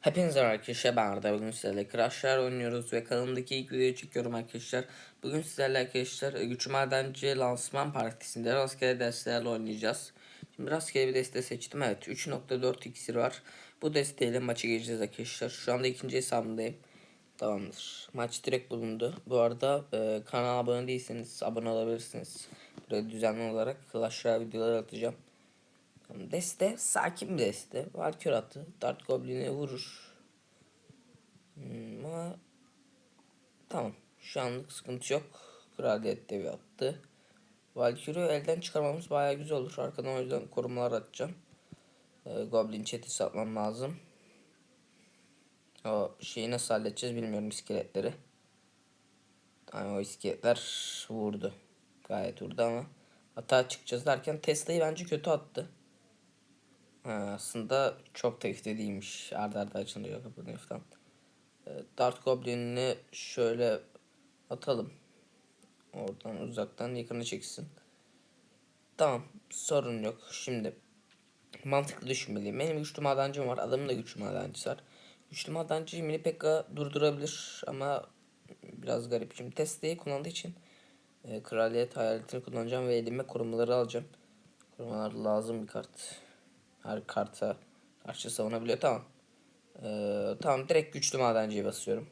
Hepinize arkadaşlar ben Arda. Bugün sizlerle Crash oynuyoruz ve kanalımdaki ilk videoyu çekiyorum arkadaşlar. Bugün sizlerle arkadaşlar e, Güç Madenci lansman partisinde rastgele derslerle oynayacağız. Şimdi rastgele bir deste seçtim. Evet 3.4 iksir var. Bu desteğiyle maçı gireceğiz arkadaşlar. Şu anda ikinci hesabındayım Tamamdır. Maç direkt bulundu. Bu arada e, kanala abone değilseniz abone olabilirsiniz. Böyle düzenli olarak Clash Royale videoları atacağım Deste sakin bir deste. Valkür attı. Dart Goblin'e vurur. Hmm, ama tamam. Şu anlık sıkıntı yok. Kraliyet devi attı. Valkyrie'yi elden çıkarmamız bayağı güzel olur. Arkadan o yüzden korumalar atacağım. Ee, Goblin chat'i satmam lazım. O şeyi nasıl halledeceğiz bilmiyorum iskeletleri. Yani o iskeletler vurdu. Gayet vurdu ama hata çıkacağız derken Tesla'yı bence kötü attı. Ha, aslında çok tehdit değilmiş. Arda arda açılıyor kapının falan. E, Dart Goblin'ini şöyle atalım. Oradan uzaktan yakını çeksin. Tamam sorun yok. Şimdi mantıklı düşünmeliyim. Benim güçlü madencim var. Adamın da güçlü madencisi var. Güçlü madenciyi mini pekka durdurabilir ama biraz garip. Şimdi Tesla'yı kullandığı için e, kraliyet hayaletini kullanacağım ve elime korumaları alacağım. Korumalar lazım bir kart. Her karta karşı savunabiliyor. Tamam. Ee, tamam direkt güçlü madenciye basıyorum.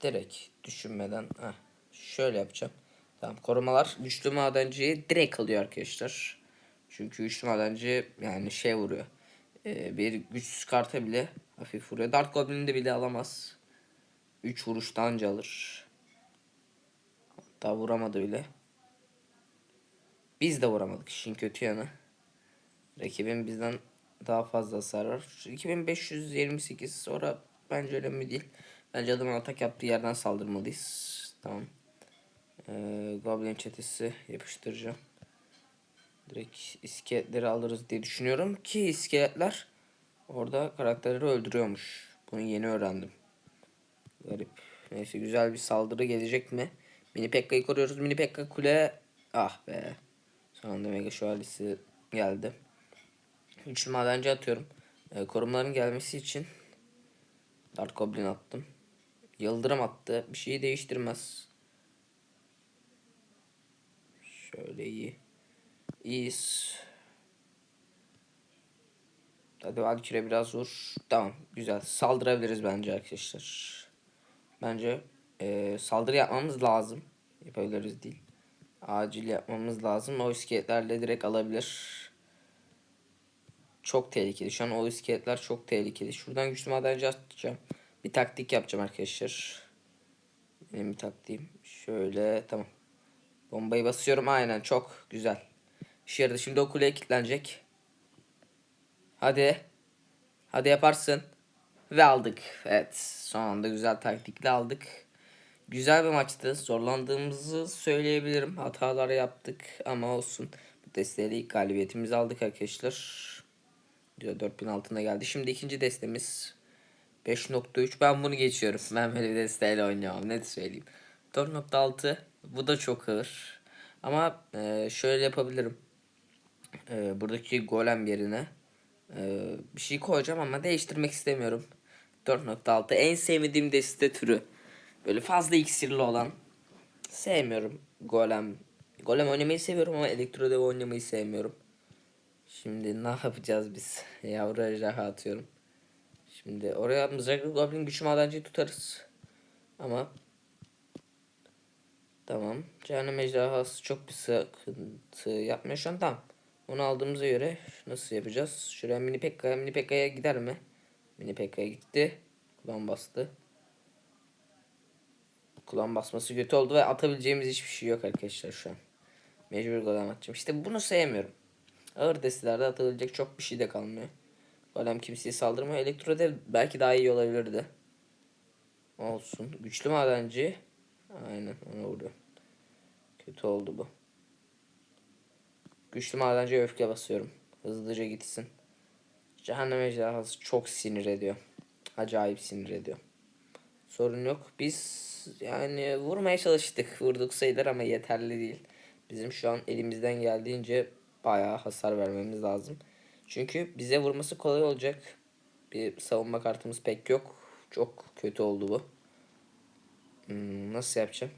Direkt düşünmeden. Heh, şöyle yapacağım. Tamam korumalar güçlü madenciyi direkt alıyor arkadaşlar. Çünkü güçlü madenci yani şey vuruyor. Ee, bir güçsüz karta bile hafif vuruyor. Dart Goblin'i de bile alamaz. 3 vuruşta alır. Hatta vuramadı bile. Biz de vuramadık işin kötü yanı. Rakibin bizden daha fazla hasar var. 2528 sonra bence önemli değil. Bence adamın atak yaptığı yerden saldırmalıyız. Tamam. Ee, Goblin çetesi yapıştıracağım. Direkt iskeletleri alırız diye düşünüyorum ki iskeletler orada karakterleri öldürüyormuş. Bunu yeni öğrendim. Garip. Neyse güzel bir saldırı gelecek mi? Mini Pekka'yı koruyoruz. Mini Pekka kule. Ah be. Sonunda Mega Şövalyesi geldi. Üçlü madenci atıyorum. E, korumaların gelmesi için Dark Goblin attım. Yıldırım attı. Bir şeyi değiştirmez. Şöyle iyi. İyiyiz. Hadi Valkyrie biraz vur. Tamam güzel. Saldırabiliriz bence arkadaşlar. Bence e, saldırı yapmamız lazım. Yapabiliriz değil. Acil yapmamız lazım. O iskeletlerle direkt alabilir. Çok tehlikeli. Şu an o iskeletler çok tehlikeli. Şuradan güçlü madenci atacağım. Bir taktik yapacağım arkadaşlar. Benim bir taktiğim. Şöyle tamam. Bombayı basıyorum. Aynen çok güzel. Yaradı. Şimdi o kuleye kilitlenecek. Hadi. Hadi yaparsın. Ve aldık. Evet. Son anda güzel taktikle aldık. Güzel bir maçtı. Zorlandığımızı söyleyebilirim. Hatalar yaptık ama olsun. Bu desteğiyle ilk galibiyetimizi aldık arkadaşlar diyor 4000 altında geldi. Şimdi ikinci destemiz 5.3 ben bunu geçiyorum. Ben böyle bir desteğiyle oynuyorum ne söyleyeyim. 4.6 bu da çok ağır. Ama e, şöyle yapabilirim. E, buradaki golem yerine e, bir şey koyacağım ama değiştirmek istemiyorum. 4.6 en sevmediğim deste türü. Böyle fazla iksirli olan. Sevmiyorum golem. Golem oynamayı seviyorum ama elektro dev oynamayı sevmiyorum. Şimdi ne yapacağız biz? Yavru ejderha atıyorum. Şimdi oraya mızraklı goblin güçlü madenciyi tutarız. Ama Tamam. Cehennem ejderhası çok bir sıkıntı yapmıyor şu an. Tamam. Onu aldığımıza göre nasıl yapacağız? Şuraya mini pekka'ya mini pekka'ya gider mi? Mini pekka'ya gitti. Kulağım bastı. Kulağım basması kötü oldu ve atabileceğimiz hiçbir şey yok arkadaşlar şu an. Mecbur golem atacağım. İşte bunu sevmiyorum. Ağır destilerde atılabilecek çok bir şey de kalmıyor. Golem kimseye saldırmıyor. Elektrodev belki daha iyi olabilirdi. Olsun. Güçlü madenci. Aynen ona vuruyor. Kötü oldu bu. Güçlü madenci öfke basıyorum. Hızlıca gitsin. Cehennem ejderhası çok sinir ediyor. Acayip sinir ediyor. Sorun yok. Biz yani vurmaya çalıştık. Vurduk sayılır ama yeterli değil. Bizim şu an elimizden geldiğince bayağı hasar vermemiz lazım. Çünkü bize vurması kolay olacak. Bir savunma kartımız pek yok. Çok kötü oldu bu. Hmm, nasıl yapacağım?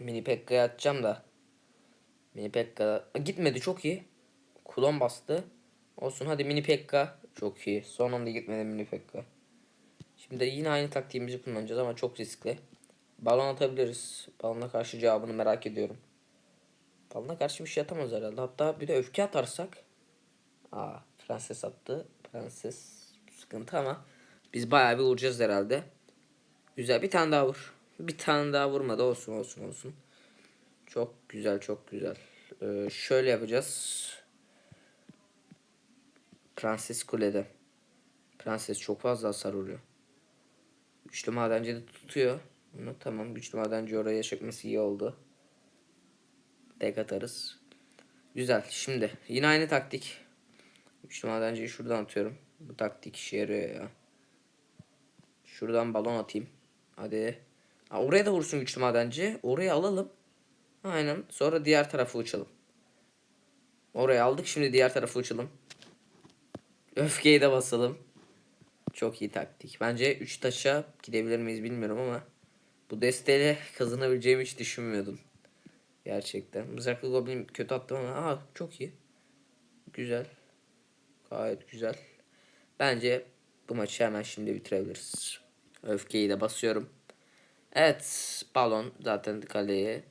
Mini Pekka'ya atacağım da. Mini Pekka gitmedi çok iyi. Kulon bastı. Olsun hadi Mini Pekka çok iyi. Son anda gitmedi Mini Pekka. Şimdi yine aynı taktiğimizi kullanacağız ama çok riskli. Balon atabiliriz. Balona karşı cevabını merak ediyorum. Balona karşı bir şey atamaz herhalde. Hatta bir de öfke atarsak. Aa, prenses attı. Prenses sıkıntı ama biz bayağı bir vuracağız herhalde. Güzel bir tane daha vur. Bir tane daha vurmadı olsun olsun olsun. Çok güzel çok güzel. Ee, şöyle yapacağız. Prenses kulede. Prenses çok fazla hasar vuruyor. Güçlü madenci de tutuyor. Bunu tamam güçlü madenci oraya çekmesi iyi oldu. Tek atarız. Güzel. Şimdi yine aynı taktik. Güçlü madenciyi şuradan atıyorum. Bu taktik işe yarıyor ya. Şuradan balon atayım. Hadi. Ha, oraya da vursun güçlü madenci. Orayı alalım. Aynen. Sonra diğer tarafı uçalım. Oraya aldık. Şimdi diğer tarafı uçalım. Öfkeyi de basalım. Çok iyi taktik. Bence 3 taşa gidebilir miyiz bilmiyorum ama bu desteğiyle kazanabileceğimi hiç düşünmüyordum. Gerçekten. Mızraklı Goblin kötü attım ama aa, çok iyi. Güzel. Gayet güzel. Bence bu maçı hemen şimdi bitirebiliriz. Öfkeyi de basıyorum. Evet. Balon zaten kaleyi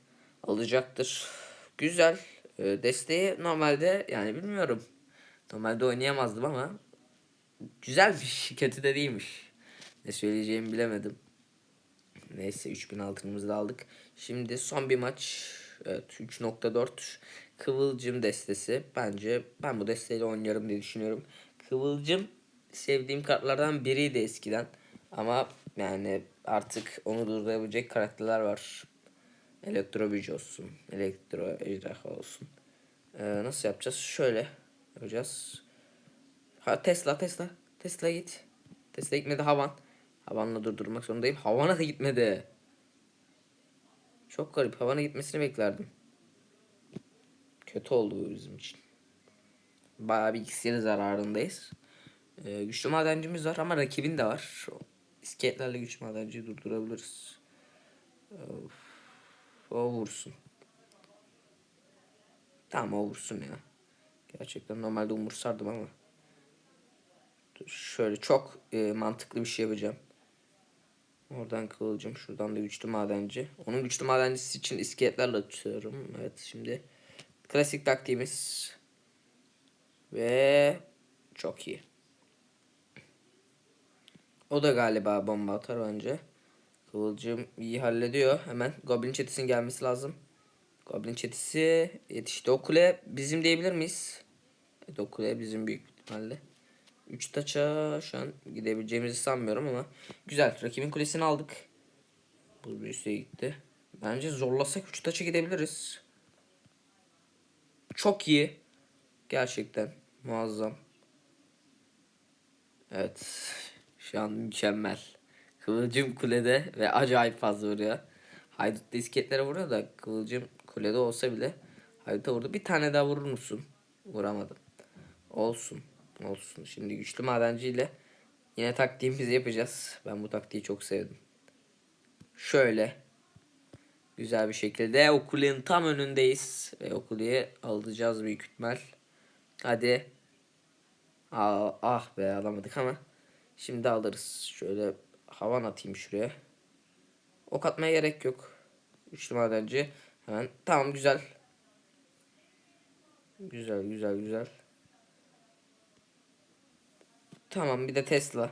alacaktır. Güzel. Ee, Desteği normalde yani bilmiyorum. Normalde oynayamazdım ama güzelmiş. Kötü de değilmiş. Ne söyleyeceğimi bilemedim. Neyse 3000 altınımızı da aldık. Şimdi son bir maç. Evet 3.4 Kıvılcım destesi. Bence ben bu desteğiyle oynarım diye düşünüyorum. Kıvılcım sevdiğim kartlardan biriydi eskiden. Ama yani artık onu durdurabilecek karakterler var. Elektro büyücü olsun. Elektro ejderha olsun. Ee, nasıl yapacağız? Şöyle yapacağız. Ha Tesla Tesla. Tesla git. Tesla gitmedi Havan. Havan'la durdurmak zorundayım. Havan'a da gitmedi. Çok garip. Havan'a gitmesini beklerdim. Kötü oldu bu bizim için. Bayağı bir ikisiyle zararındayız. Ee, güçlü madencimiz var ama rakibin de var. İskeletlerle güçlü madenciyi durdurabiliriz. Of. O vursun. Tamam o vursun ya. Gerçekten normalde umursardım ama. Şöyle çok e, mantıklı bir şey yapacağım. Oradan kıvılcım. Şuradan da güçlü madenci. Onun güçlü madencisi için iskeletlerle atıyorum. Evet şimdi klasik taktiğimiz. Ve çok iyi. O da galiba bomba atar önce. Kıvılcım iyi hallediyor. Hemen Goblin çetesinin gelmesi lazım. Goblin çetesi yetişti. O kule bizim diyebilir miyiz? Evet, o kule bizim büyük ihtimalle. 3 taça şu an gidebileceğimizi sanmıyorum ama güzel. Rakibin kulesini aldık. Bu bir üste gitti. Bence zorlasak 3 taça gidebiliriz. Çok iyi. Gerçekten muazzam. Evet. Şu an mükemmel. Kıvılcım kulede ve acayip fazla vuruyor. Haydut da isketlere vuruyor da kıvılcım kulede olsa bile Haydut'a vurdu. Bir tane daha vurur musun? Vuramadım. Olsun. Olsun. Şimdi güçlü madenciyle yine taktiğimizi yapacağız. Ben bu taktiği çok sevdim. Şöyle. Güzel bir şekilde o kulenin tam önündeyiz. Ve o kuleyi alacağız büyük ihtimal. Hadi. Aa, ah be alamadık ama. Şimdi alırız. Şöyle havan atayım şuraya. Ok atmaya gerek yok. Üçlü madenci. Hemen. Tamam güzel. Güzel güzel güzel. Tamam bir de Tesla.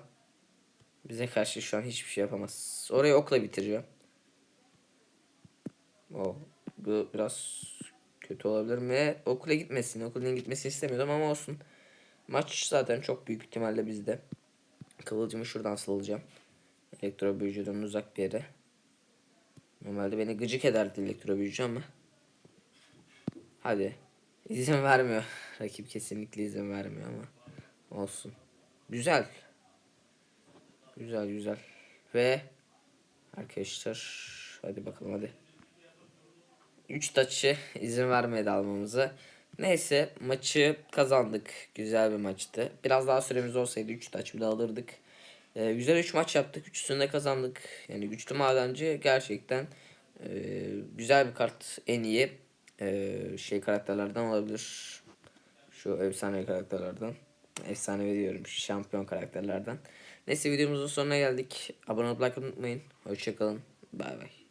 Bize karşı şu an hiçbir şey yapamaz. Orayı okla bitireceğim. O bu biraz kötü olabilir mi? Okula gitmesin. Okulun gitmesini istemiyordum ama olsun. Maç zaten çok büyük ihtimalle bizde. Kıvılcımı şuradan salacağım. Elektro büyücüden uzak bir yere. Normalde beni gıcık ederdi elektro büyücü ama. Hadi. İzin vermiyor. Rakip kesinlikle izin vermiyor ama. Olsun. Güzel. Güzel güzel. Ve arkadaşlar hadi bakalım hadi. 3 taçı izin vermedi almamıza. Neyse maçı kazandık. Güzel bir maçtı. Biraz daha süremiz olsaydı 3 taç bile alırdık. Ee, güzel 3 maç yaptık. Üçüsünü de kazandık. Yani güçlü madenci gerçekten e, güzel bir kart. En iyi e, şey karakterlerden olabilir. Şu efsane karakterlerden. Efsane diyorum. Şampiyon karakterlerden. Neyse videomuzun sonuna geldik. Abone olmayı unutmayın. Hoşçakalın. Bay bay.